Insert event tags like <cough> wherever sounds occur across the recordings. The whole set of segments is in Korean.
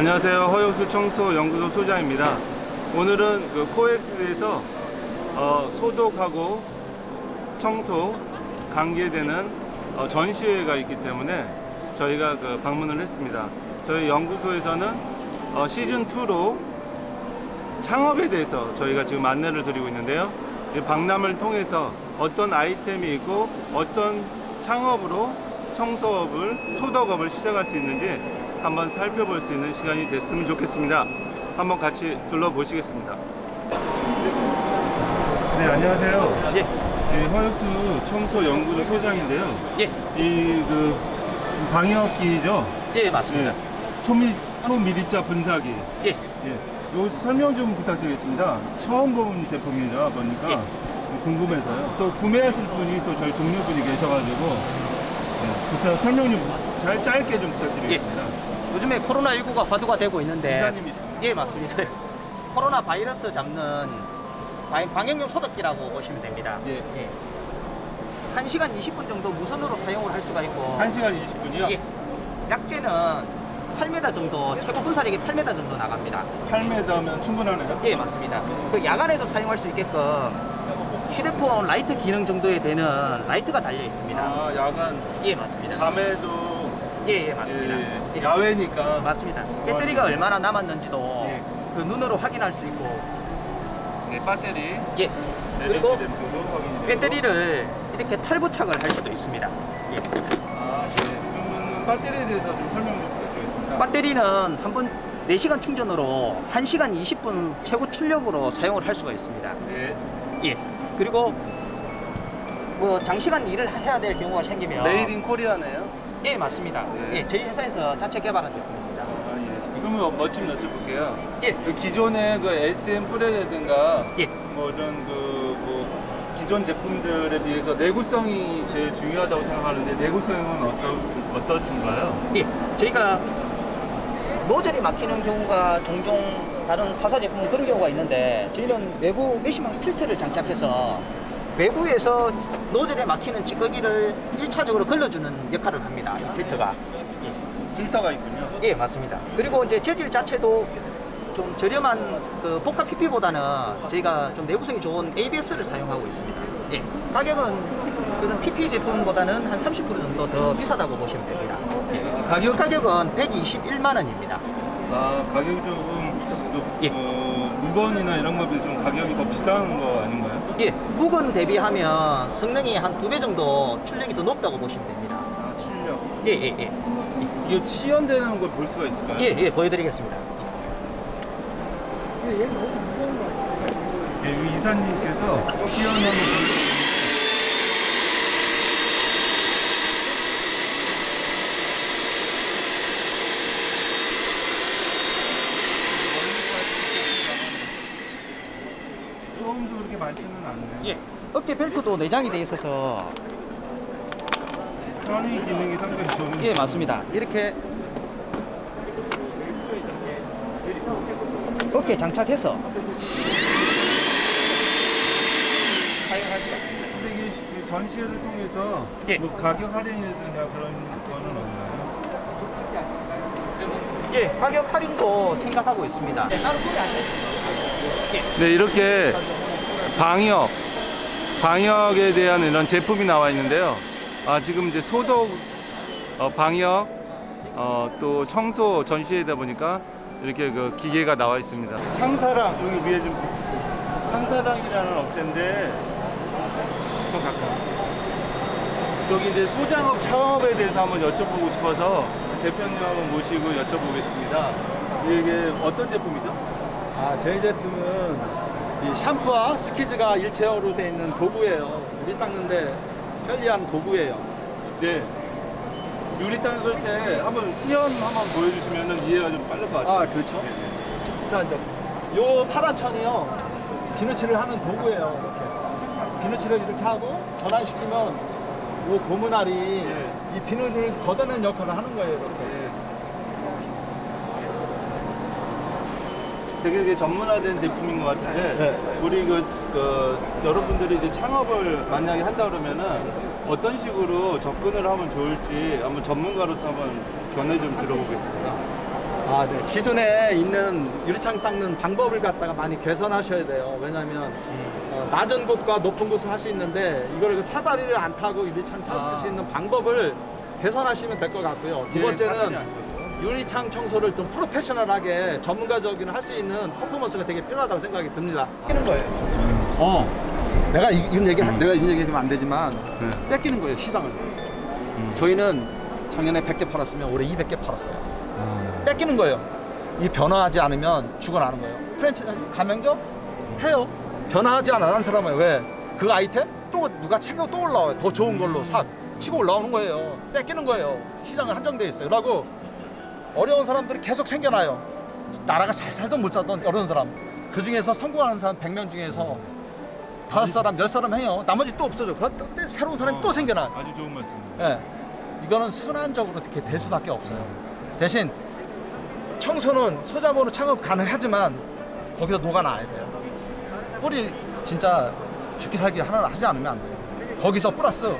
안녕하세요. 허용수 청소 연구소 소장입니다. 오늘은 그 코엑스에서 어, 소독하고 청소 관계되는 어, 전시회가 있기 때문에 저희가 그 방문을 했습니다. 저희 연구소에서는 어, 시즌 2로 창업에 대해서 저희가 지금 안내를 드리고 있는데요. 이 박람을 통해서 어떤 아이템이 있고 어떤 창업으로 청소업을 소독업을 시작할 수 있는지 한번 살펴볼 수 있는 시간이 됐으면 좋겠습니다. 한번 같이 둘러보시겠습니다. 네, 안녕하세요. 예, 이 허역수 청소 연구소 소장인데요. 예, 이 그 방역기죠. 예, 맞습니다. 초미 초미립자 분사기. 예, 예. 요 설명 좀 부탁드리겠습니다. 처음 본 제품이라 보니까 예. 궁금해서요. 또 구매하실 분이 또 저희 동료분이 계셔가지고 예. 부탁 설명 좀 잘 짧게 좀 부탁드리겠습니다. 요즘에 코로나19가 화두가 되고 있는데, 기사님이십니까? 예, 맞습니다. <laughs> 코로나 바이러스 잡는 방- 방역용 소독기라고 보시면 됩니다. 예. 1시간 20분 정도 무선으로 사용을 할 수가 있고, 1시간 20분이요? 예, 약재는 8m 정도, 최고 분사력이 8m 정도 나갑니다. 8m면 충분하네요. 예, 맞습니다. 그 야간에도 사용할 수 있게끔 휴대폰 라이트 기능 정도에 되는 라이트가 달려 있습니다. 아, 야간 예, 맞습니다. 밤에도 예, 예, 맞습니다. 예, 예. 야외니까 맞습니다. 배터리가 얼마나 남았는지도 예. 그 눈으로 확인할 수 있고, 네, 배터리 예. 그리고. 배터리를 이렇게 탈부착을 할 수도 있습니다. 예. 아, 네. 그러면 배터리에 대해서 좀 설명 좀 부탁드리겠습니다. 배터리는 한번 4시간 충전으로 1시간 20분 최고 출력으로 사용을 할 수가 있습니다. 네. 예. 그리고 뭐 장시간 일을 해야 될 경우가 생기면 메이드 인 코리아네요. 예, 맞습니다. 네. 예, 저희 회사에서 자체 개발한 제품입니다. 아, 예. 그러면 뭐좀 여쭤볼게요. 예. 그 기존의 그 SM 프레라든가 예. 뭐 이런 그뭐 기존 제품들에 비해서 내구성이 제일 중요하다고 생각하는데 내구성은 어떠, 어떠신가요? 예, 저희가 노즐이 막히는 경우가 종종 다른 타사 제품은 그런 경우가 있는데 저희는 외부 메시망 필터를 장착해서 외부에서 노즐에 막히는 찌꺼기를 1차적으로 걸러주는 역할을 합니다. 이 필터가. 예, 필터가 있군요. 예, 맞습니다. 그리고 이제 재질 자체도 좀 저렴한 그 복합 PP보다는 저희가 좀 내구성이 좋은 ABS를 사용하고 있습니다. 예, 가격은 그런 PP 제품보다는 한 30% 정도 더 비싸다고 보시면 됩니다. 예. 가격 가격은 121만 원입니다. 아 가격이 조금 또, 예. 어, 물건이나 이런 비해 좀 가격이 더 비싼 거 아닌가요? 예, 묵은 대비하면 성능이 한 두 배 정도 출력이 더 높다고 보시면 됩니다. 아 출력. 예, 예, 예. 이게 시연되는 걸 볼 수가 있을까요? 예, 예, 보여드리겠습니다. 예, 이 이사님께서 시연하는 걸 소음도 그렇게 많지는 않네요. 예. 어깨 벨트도 내장이 돼 있어서 편의 기능이 상당히 좋은. 예, 맞습니다. 이렇게 어깨 장착해서. 근데 이게 그 전시회를 통해서 예. 뭐 가격 할인이든가 그런 거는 없나요? 예, 가격 할인도 생각하고 있습니다. 안 해요. 네, 이렇게 방역, 방역에 대한 이런 제품이 나와 있는데요. 아, 지금 이제 소독, 어, 방역, 어, 또 청소 전시회다 보니까 이렇게 그 기계가 나와 있습니다. 창사랑, 여기 위에 좀, 창사랑이라는 업체인데, 더 가까워. 여기 이제 소장업 창업에 대해서 한번 여쭤보고 싶어서 대표님 한번 모시고 여쭤보겠습니다. 이게 어떤 제품이죠? 아, 저희 제품은 이 샴푸와 스키즈가 일체형으로 되어 있는 도구예요. 우리 닦는데 편리한 도구예요. 네. 유리 닦을 때 한번 시연 한번 보여주시면 이해가 좀 빠를 것 같아요. 아, 그렇죠. 자, 이제 요 파란 천이요. 비누칠을 하는 도구예요. 이렇게. 비누칠을 이렇게 하고 전환시키면 요 고무날이 예. 이 비누를 걷어낸 역할을 하는 거예요. 이렇게. 되게 이게 전문화된 제품인 것 같은데 네. 우리 그, 그 여러분들이 이제 창업을 만약에 한다 그러면은 어떤 식으로 접근을 하면 좋을지 한번 전문가로서 한번 견해 좀 들어보겠습니다. 아, 네. 기존에 있는 유리창 닦는 방법을 갖다가 많이 개선하셔야 돼요. 왜냐하면 어, 낮은 곳과 높은 곳을 할 수 있는데 이걸 그 사다리를 안 타고 유리창 청소할 수 있는 방법을 개선하시면 될 것 같고요. 두 예, 번째는. 유리창 청소를 좀 프로페셔널하게 전문가적인 할 수 있는 퍼포먼스가 되게 필요하다고 생각이 듭니다. 뺏기는 거예요. 어. 내가 이- 이런 얘기 내가 이런 얘기하면 안 되지만 네. 뺏기는 거예요 시장을. 저희는 작년에 100개 팔았으면 올해 200개 팔았어요. 뺏기는 거예요. 이 변화하지 않으면 죽어나는 거예요. 프랜차이즈 가맹점 해요. 변화하지 않은 사람은 왜? 그 아이템 또 누가 챙겨 또 올라와요. 더 좋은 걸로 사 치고 올라오는 거예요. 뺏기는 거예요. 시장은 한정돼 있어요. 그러고 어려운 사람들이 계속 생겨나요. 나라가 잘 살던 못 살던 어려운 사람. 그 중에서 성공하는 사람 100명 중에서 다섯 사람, 열 사람 해요. 나머지 또 없어져. 그때 새로운 사람이 또 생겨나요. 아주 좋은 말씀입니다. 예. 이거는 순환적으로 이렇게 될 수밖에 없어요. 대신 청소는 소자본으로 창업 가능하지만 거기서 녹아나야 돼요. 뿌리 진짜 죽기 살기 하나를 하지 않으면 안 돼요. 거기서 플러스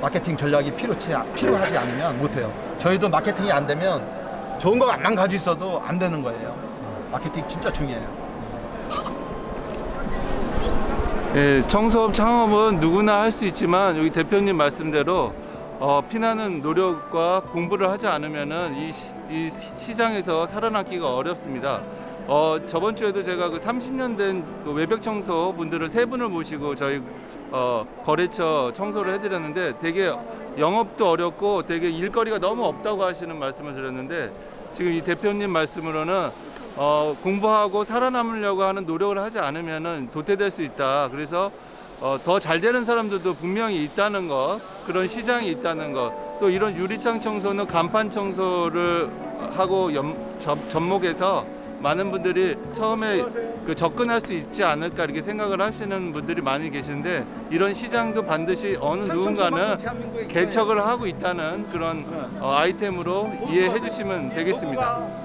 마케팅 전략이 필요치 필요하지 않으면 못 해요. 저희도 마케팅이 안 되면 좋은 거 안만 가지고 있어도 안 되는 거예요. 마케팅 진짜 중요해요. 예, 청소업 창업은 누구나 할 수 있지만 여기 대표님 말씀대로 어, 피나는 노력과 공부를 하지 않으면은 이, 시, 이 시- 시장에서 살아남기가 어렵습니다. 어, 저번 주에도 제가 그 30년 된 그 외벽 청소 분들을 세 분을 모시고 저희 어, 거래처 청소를 해드렸는데 되게 영업도 어렵고 되게 일거리가 너무 없다고 하시는 말씀을 드렸는데 지금 이 대표님 말씀으로는 어, 공부하고 살아남으려고 하는 노력을 하지 않으면은 도태될 수 있다. 그래서 어, 더 잘 되는 사람들도 분명히 있다는 것, 그런 시장이 있다는 것, 또 이런 유리창 청소는 간판 청소를 하고 연, 접, 접목해서 많은 분들이 처음에 그 접근할 수 있지 않을까 이렇게 생각을 하시는 분들이 많이 계신데 이런 시장도 반드시 어느 누군가는 개척을 하고 있다는 그런 어, 아이템으로 이해해 주시면 되겠습니다.